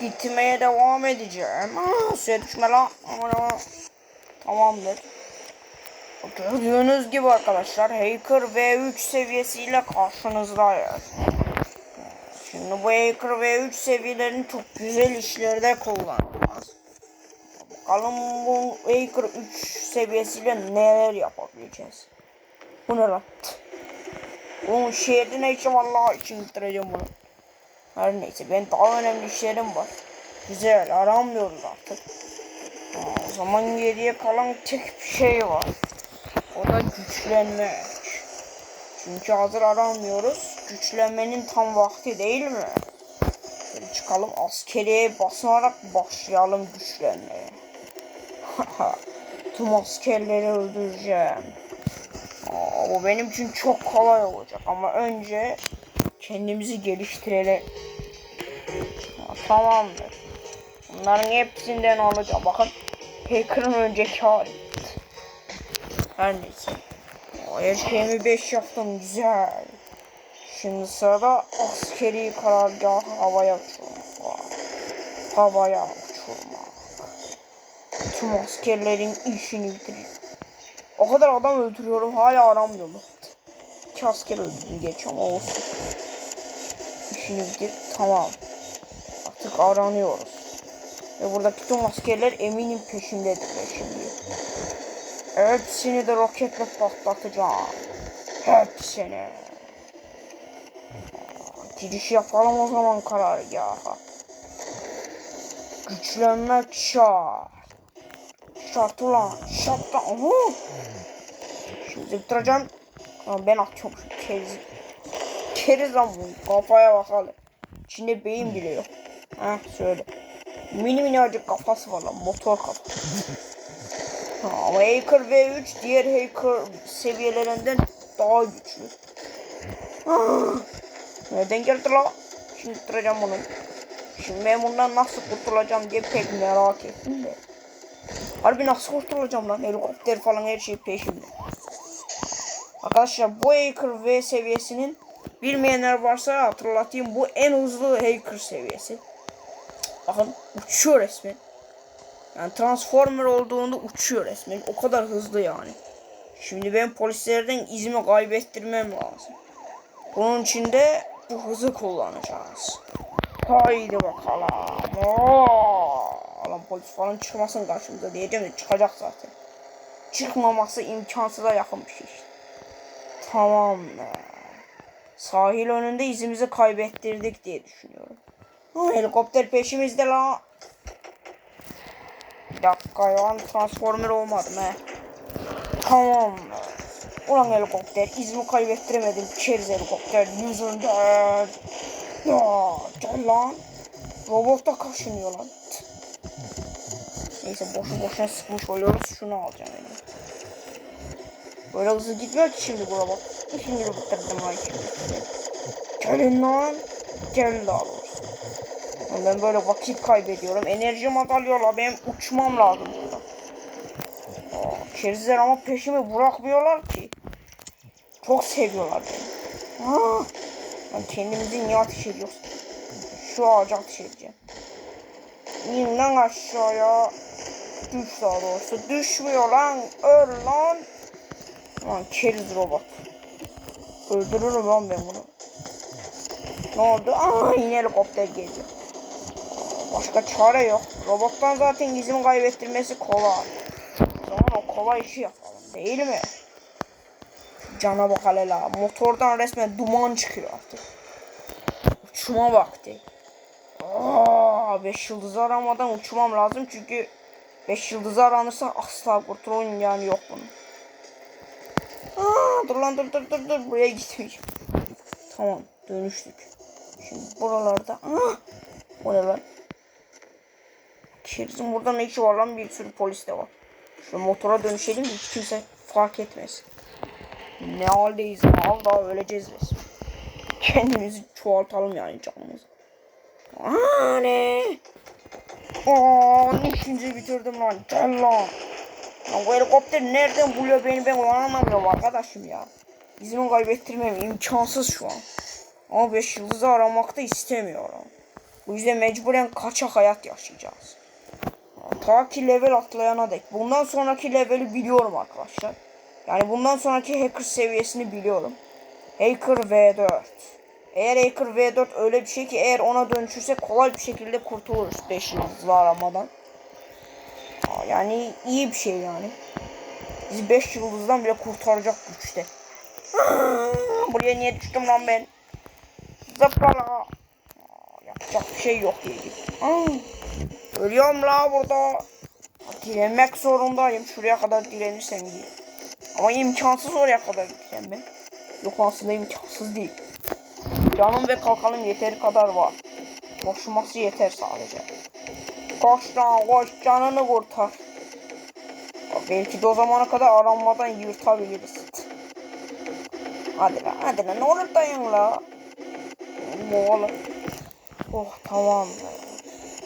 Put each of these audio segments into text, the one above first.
gitmeye devam edeceğim. Aa, suya düşme lan. Tamamdır. Gördüğünüz gibi arkadaşlar Hacker V3 seviyesiyle karşınızdayız. Şimdi bu Hacker V3 seviyelerini çok güzel işlerde kullanacağız. Bakalım bu Hacker 3 seviyesiyle neler yapabileceğiz. Bu ne lan? Bunun şehirde ne la için bitireceğim bunu. Her neyse ben daha önemli işlerim var. Güzel aramıyoruz artık. Aa, o zaman geriye kalan tek bir şey var. O da güçlenmek. Çünkü hazır aramıyoruz. Güçlenmenin tam vakti değil mi? Şöyle çıkalım askeriye basarak başlayalım güçlenmeye. Tüm askerleri öldüreceğim. Aa, bu benim için çok kolay olacak ama önce kendimizi geliştirelim. Tamamdır. Bunların hepsinden alacağım. Bakın Hacker'ın önceki hali. Her neyse. Şeyimi 5 yaptım güzel. Şimdi sırada askeri karargahı havaya uçurmak. Havaya uçurmak. Tüm askerlerin işini bitirir. O kadar adam öldürüyorum hala aramıyorum. İki asker öldürdüm geç ama olsun. İşini bitir tamam. Aranıyoruz. Ve buradaki tüm askerler eminim peşimdedirler şimdi. Hepsini de roketle patlatacağım. Hepsini. Giriş yapalım o zaman karargaha. Güçlenmek şart. Şart ulan. Şart da. Aha. Şimdi bitireceğim. Ama ben atıyorum şu keriz. Keriz lan bu. Kafaya bakalım. İçinde beyin bile yok. Heh söyle. Mini minicik kafası var lan. Motor kafası. Ha, Hacker V3 diğer Hacker seviyelerinden daha güçlü. Ah, Nereden geldi la? Şimdi bitireceğim bunu. Şimdi ben bundan nasıl kurtulacağım diye pek merak ettim de. Harbi nasıl kurtulacağım lan? Helikopter falan her şey peşimde. Arkadaşlar bu Hacker V seviyesinin bilmeyenler varsa hatırlatayım. Bu en hızlı Hacker seviyesi. Bakın uçuyor resmen. Yani Transformer olduğunda uçuyor resmen. O kadar hızlı yani. Şimdi ben polislerden izimi kaybettirmem lazım. Bunun için de bu hızı kullanacağız. Haydi bakalım. Oo! Polis falan çıkmasın karşımıza diyeceğim de çıkacak zaten. Çıkmaması imkansıza yakın bir şey. Tamam. Sahil önünde izimizi kaybettirdik diye düşünüyorum. Ha, helikopter peşimizde la. Bir dakika ya transformer olmadım he. Tamam. Ulan helikopter izimi kaybettiremedim. Keriz helikopter yüzünden. Ya gel lan. Robot da kaşınıyor lan. Neyse boşu boşuna sıkmış oluyoruz. Şunu alacağım elim. Böyle hızlı gitmiyor ki şimdi bu robot. Şimdi bitirdim lan şimdi. Gelin lan. Gel daha doğrusu. Ben böyle vakit kaybediyorum. Enerjim azalıyorlar. Benim uçmam lazım burada. Kerizler ama peşimi bırakmıyorlar ki. Çok seviyorlar beni. Aa, ben kendimizi niye ateş ediyoruz? Şu ağaca ateş edeceğim. İn lan aşağıya. Düş daha doğrusu. Düşmüyor lan. Öl lan. Lan keriz robot. Öldürürüm lan ben bunu. Ne oldu? Aa yine helikopter geliyor. Başka çare yok. Robottan zaten izimi kaybettirmesi kolay. Zaman o kolay işi yapalım değil mi? Cana bak hele. Motordan resmen duman çıkıyor artık. Uçma vakti. Aa, 5 yıldızı aramadan uçmam lazım çünkü 5 yıldızı aranırsa asla kurtulun yani yok bunun. Aa, dur lan dur dur dur dur buraya gitmeyeceğim. Tamam dönüştük. Şimdi buralarda. Aa, o ne lan? Kerizin burada ne işi var lan bir sürü polis de var. Şu motora dönüşelim de hiç kimse fark etmez. Ne haldeyiz al daha öleceğiz resmen. Kendimizi çoğaltalım yani canımızı. Aa ne? Aa işinizi bitirdim lan gel lan. Lan bu helikopter nereden buluyor beni ben anlamıyorum arkadaşım ya. İzimi kaybettirmem imkansız şu an. Ama 5 yıldızı aramak da istemiyorum. Bu yüzden mecburen kaçak hayat yaşayacağız. Ta level atlayana dek. Bundan sonraki leveli biliyorum arkadaşlar. Yani bundan sonraki hacker seviyesini biliyorum. Hacker V4. Eğer Hacker V4 öyle bir şey ki eğer ona dönüşürse kolay bir şekilde kurtuluruz 5 yıldızlı aramadan. Yani iyi bir şey yani. Bizi 5 yıldızdan bile kurtaracak güçte. Buraya niye düştüm lan ben? Zıpala. Aa, Yapacak bir şey yok dedik. Ölüyorum la burada. Direnmek zorundayım. Şuraya kadar direnirsem iyi. Ama imkansız oraya kadar gideceğim ben. Yok aslında imkansız değil. Canım ve kalkanım yeteri kadar var. Koşması yeter sadece. Koş lan koş canını kurtar. Belki de o zamana kadar aranmadan yırtabiliriz. Hadi lan hadi lan ne olur la. Oğlum. Oh tamam.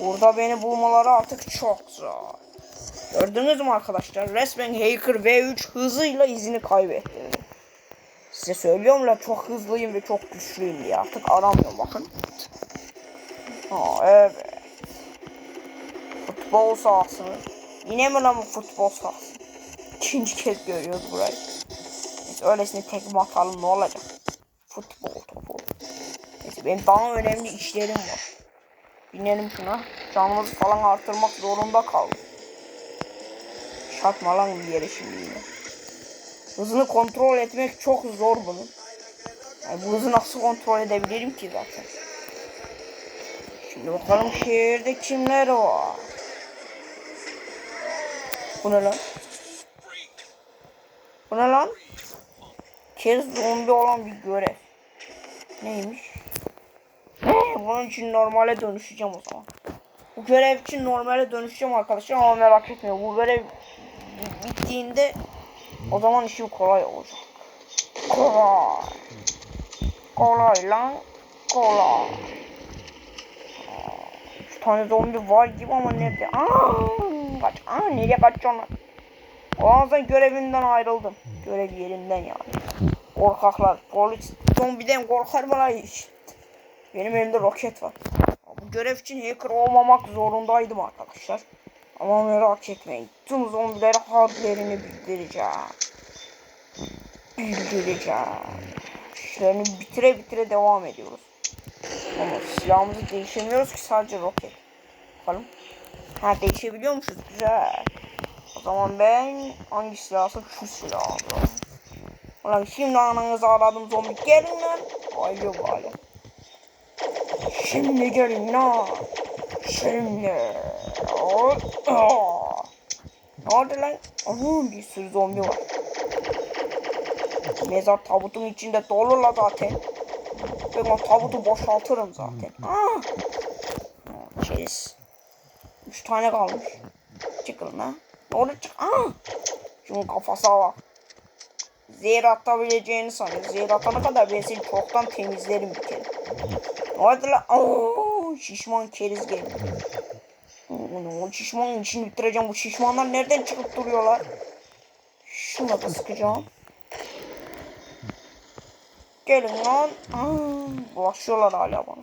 Burada beni bulmaları artık çok zor. Gördünüz mü arkadaşlar? Resmen Hacker V3 hızıyla izini kaybetti. Size söylüyorum la çok hızlıyım ve çok güçlüyüm diye artık aramıyorum bakın. Aa evet. Futbol sahası. Yine mi lan bu futbol sahası? İkinci kez görüyoruz burayı. Neyse öylesine tekme atalım ne olacak? Futbol topu. Neyse benim daha önemli işlerim var. Binelim şuna. Canımızı falan artırmak zorunda kaldım. Çarpma lan bir yere şimdi yine. Hızını kontrol etmek çok zor bunun. Yani bu hızı nasıl kontrol edebilirim ki zaten. Şimdi bakalım şehirde kimler var. Bu ne lan? Bu ne lan? Kez zombi olan bir görev. Neymiş? Bunun için normale dönüşeceğim o zaman. Bu görev için normale dönüşeceğim arkadaşlar ama merak etmeyin. Bu görev bi- bittiğinde o zaman işim kolay olacak. Kolay. Kolay lan. Kolay. Üç tane zombi var gibi ama nerede? Aa, kaç. Aa, nereye kaçıyorsun lan? An görevinden ayrıldım. Görev yerinden yani. Korkaklar. Polis zombiden korkar mı lan hiç? Benim elimde roket var. Bu görev için hacker olmamak zorundaydım arkadaşlar. Ama merak etmeyin. Tüm zombilere hadlerini bildireceğim. Bildireceğim. İşlerini bitire bitire devam ediyoruz. Ama silahımızı değişemiyoruz ki sadece roket. Bakalım. Ha değişebiliyormuşuz. Güzel. O zaman ben hangi silah alsam şu silahı aldım. Ulan şimdi ananızı aradım zombi. Gelin lan. Ay yok hala. Şimdi gelin lan. Şimdi. Ne oldu lan? Aha, bir sürü zombi var. Mezar tabutun içinde dolu la zaten. Ben o tabutu boşaltırım zaten. Aa. Aa, Çeriz. Üç tane kalmış. Çıkın lan. Ne oldu çık? Aa. Şunun kafasına bak. Zehir atabileceğini sanıyor. Zehir atana kadar ben seni çoktan temizlerim bir kere. Oldu lan? Oo, şişman keriz geldi. O şişmanın içini bitireceğim. Bu şişmanlar nereden çıkıp duruyorlar? Şuna da sıkacağım. Gelin lan. Aa, bulaşıyorlar hala bana.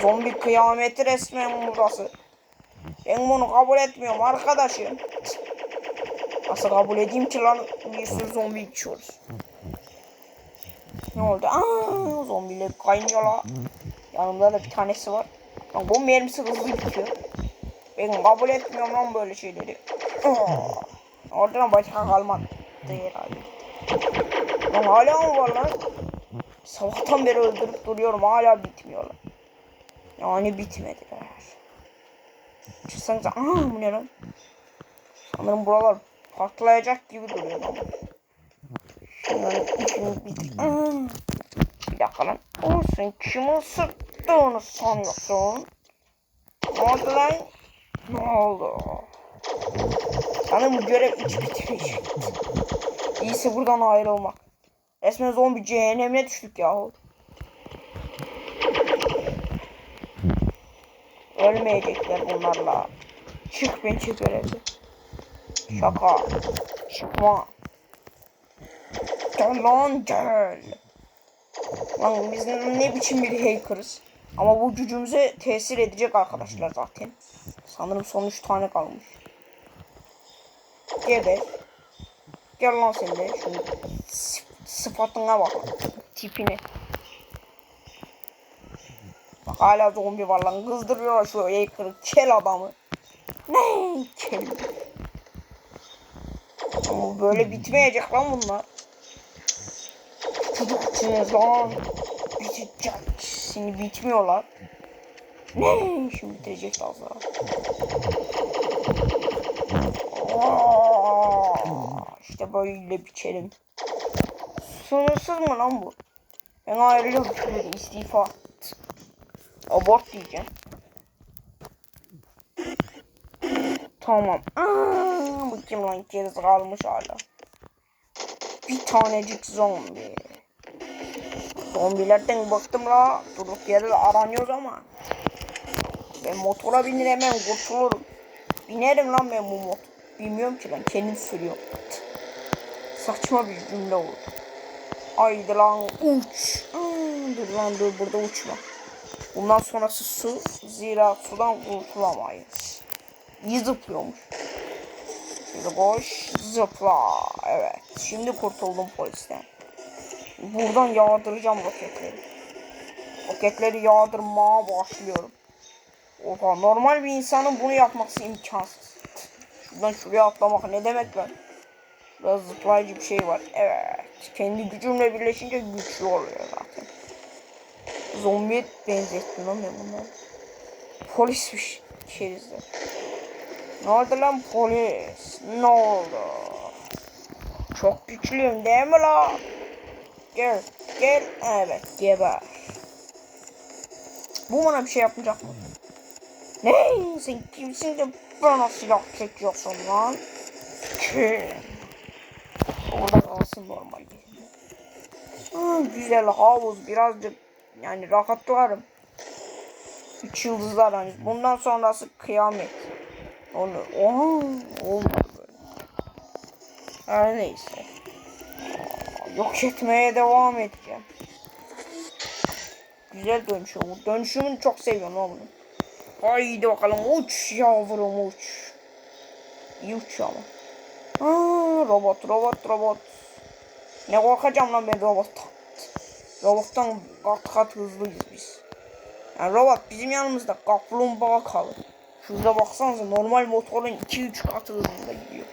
Zombi kıyameti resmen burası. Ben bunu kabul etmiyorum arkadaşım. Nasıl kabul edeyim ki lan bir sürü zombi içiyoruz. Ne oldu? Aa, zombiler kaynıyorlar. Yanımda da bir tanesi var. Lan bu mermisi hızlı bitiyor. Ben kabul etmiyorum lan böyle şeyleri. Oradan başka kalmadı herhalde. Lan hala mı var lan? Sabahtan beri öldürüp duruyorum hala bitmiyorlar. Yani bitmediler. Çıksanıza. Aa bu ne lan? Sanırım buralar patlayacak gibi duruyor ama. Şunların içini bitir. Aa, bir dakika lan. Oğlum sen kimin sıktığını sanıyorsun? Ne oldu lan? Ne oldu? Sanırım bu görev hiç bitmiş. İyisi buradan ayrılmak. Resmen zombi cehennemine düştük yahu. Ölmeyecekler bunlarla. Çık ben çık görevde. Şaka. Çıkma. Lan gel. Lan biz ne biçim bir hackerız. Ama bu gücümüze tesir edecek arkadaşlar zaten. Sanırım son 3 tane kalmış. Geber. Gel lan sen de. Şu sı- sıfatına bak. Tipine. Bak hala zombi var lan. Kızdırıyorlar şu kırık kel adamı. Ne kel. Böyle bitmeyecek lan bunlar. Çocuksunuz lan. Bitecek. Şimdi bitmiyorlar. Ne? Şimdi bitirecek az daha. Aa, İşte böyle biçelim. Sınırsız mı lan bu? Ben ayrılıyorum şöyle istifa. Abort diyeceğim. Tamam. Aa, bu kim lan geriz kalmış hala. Bir tanecik zombi. Zombilerden bıktım la. Durduk yere aranıyoruz ama. Ben motora binir hemen kurtulurum. Binerim lan ben bu mot. Bilmiyorum ki lan kendim sürüyorum. Saçma bir cümle oldu. Haydi lan uç. Aa, dur lan dur burada uçma. Bundan sonrası su. Zira sudan kurtulamayız. İyi zıplıyormuş. Şöyle koş zıpla. Evet. Şimdi kurtuldum polisten. Buradan yağdıracağım roketleri. Roketleri yağdırmaya başlıyorum. Oha normal bir insanın bunu yapması imkansız. Şuradan şuraya atlamak ne demek lan? Biraz zıplayıcı bir şey var. Evet. Kendi gücümle birleşince güçlü oluyor zaten. Zombiye benzettim lan ben bunları. Polismiş içerizde. Ne oldu lan polis? Ne oldu? Çok güçlüyüm değil mi lan? Gel, gel. Evet, geber. Bu bana bir şey yapmayacak mı? Ne? Sen kimsin de bana silah çekiyorsun lan? Kim? Orada kalsın normal. Hmm, güzel havuz birazcık yani rahatlarım. Üç yıldızlar hani bundan sonrası kıyamet. Onu oha olmadı böyle. Her neyse. Yok etmeye devam edeceğim. Güzel dönüşüm. Dönüşümünü çok seviyorum lan. Haydi bakalım uç yavrum uç. İyi uçuyor ama. Robot robot robot. Ne korkacağım lan ben robottan. Robottan kat kat hızlıyız biz. Yani robot bizim yanımızda kaplumbağa kalır. Şurada baksanıza normal motorun 2-3 katı hızında gidiyor.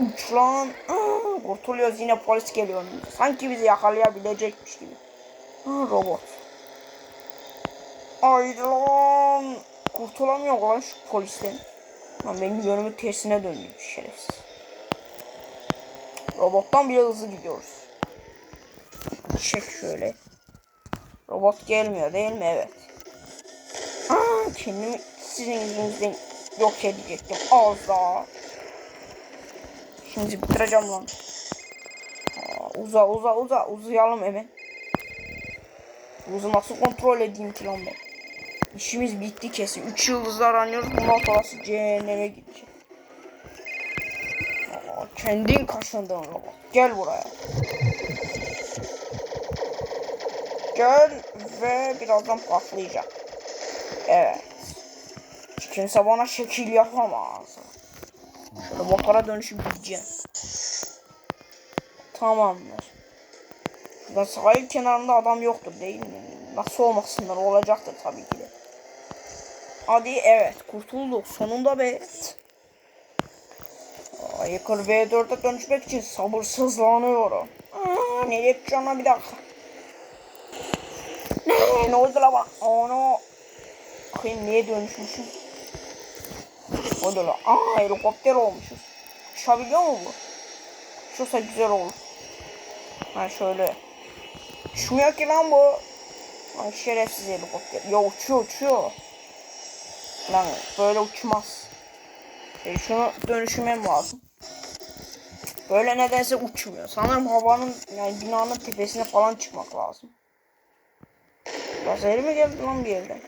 Uç lan. Aa, kurtuluyoruz yine polis geliyor. Sanki bizi yakalayabilecekmiş gibi. Robot. Haydi lan. Kurtulamıyor lan şu polisten. Lan benim yönümü tersine döndü şerefsiz. Robottan bile hızlı gidiyoruz. Çek şöyle. Robot gelmiyor değil mi? Evet. Aa, kendimi sizin yüzünüzden yok edecektim. Az daha. Şimdi bitireceğim lan. Aa, uza uza uza uzayalım hemen. Uzu nasıl kontrol edeyim ki lan ben? İşimiz bitti kesin. 3 yıldızlar aranıyoruz. Bundan sonrası cehenneme gidecek. Aa, kendin kaşındın robot. Gel buraya. Gel ve birazdan patlayacak. Evet. Kimse bana şekil yapamaz. Motora dönüşüp gideceğim. Tamamdır. Şurada sahil kenarında adam yoktur değil mi? Nasıl olmasınlar olacaktır tabii ki de. Hadi evet kurtulduk sonunda be. Aa, Yakır V4'e dönüşmek için sabırsızlanıyorum. Aa, ne yapacağım lan bir dakika. Ne, ne oldu la bak? Onu. Bakayım niye dönüşmüşüm? O da la. Aa helikopter olmuşuz. Uçabiliyor mu bu? Uçursa güzel olur. Ha şöyle. Uçmuyor ki lan bu. Lan şerefsiz helikopter. Ya uçuyor uçuyor. Lan böyle uçmaz. E şunu dönüşmem lazım. Böyle nedense uçmuyor. Sanırım havanın yani binanın tepesine falan çıkmak lazım. Lazeri mi geldi lan bir yerden?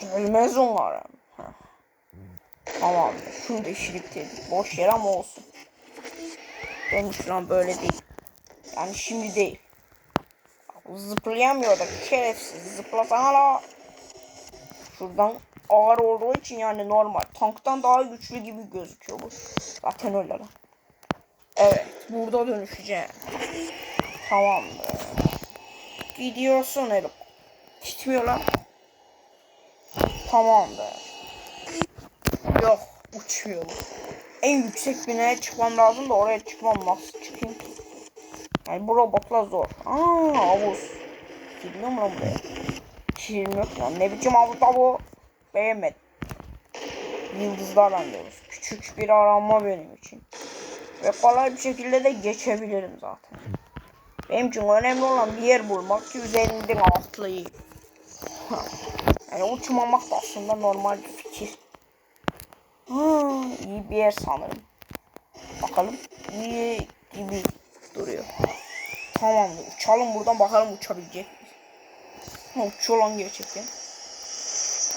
Gelmez umarım. Heh. Tamamdır. Şunu da işilik dedik. Boş yer ama olsun. Benim şu an böyle değil. Yani şimdi değil. Zıplayamıyor da şerefsiz. Zıplasana la. Şuradan ağır olduğu için yani normal. Tanktan daha güçlü gibi gözüküyor bu. Zaten öyle lan. Evet. Burada dönüşeceğim. Tamamdır. Gidiyorsun Elif. Gitmiyor lan. Tamamdır. Yok uçmuyor. En yüksek binaya çıkmam lazım da oraya çıkmam nasıl çıkayım ki? Yani bu robotla zor. Aa havuz. Girmiyor mu lan buraya? Girmiyor lan. Ne biçim havuz da bu? Beğenmedim. Yıldızlar arıyoruz. Küçük bir aranma benim için. Ve kolay bir şekilde de geçebilirim zaten. Benim için önemli olan bir yer bulmak ki üzerinden atlayayım. yani uçmamak da aslında normal bir fikir. Ha, iyi bir yer sanırım. Bakalım. İyi gibi duruyor. Tamam uçalım buradan bakalım uçabilecek? Ha, uçuyor lan gerçekten.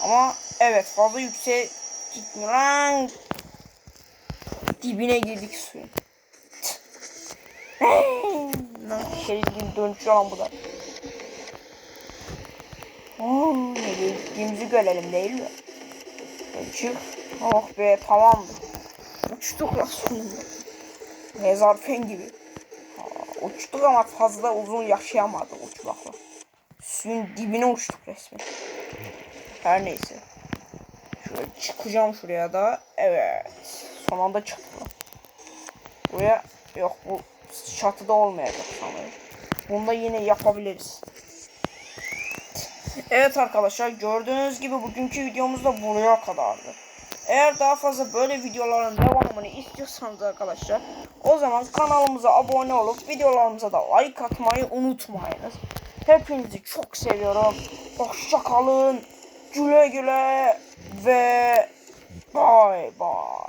Ama evet fazla yüksek gitmiyor lan. Dibine girdik suyun. Lan şerit gibi dönüşüyor lan bu da. Oo, nereye gittiğimizi görelim değil mi? Çık. Oh be tamamdır. Uçtuk ya sonunda. Mezarfen gibi. Aa, uçtuk ama fazla uzun yaşayamadık uçmakla. Suyun dibine uçtuk resmen. Her neyse. Şöyle çıkacağım şuraya da. Evet. Son anda çıktım. Buraya yok bu çatıda olmayacak sanırım. Bunu da yine yapabiliriz. Evet arkadaşlar gördüğünüz gibi bugünkü videomuz da buraya kadardı. Eğer daha fazla böyle videoların devamını istiyorsanız arkadaşlar o zaman kanalımıza abone olup videolarımıza da like atmayı unutmayınız. Hepinizi çok seviyorum. Hoşça kalın. Güle güle ve bye bye.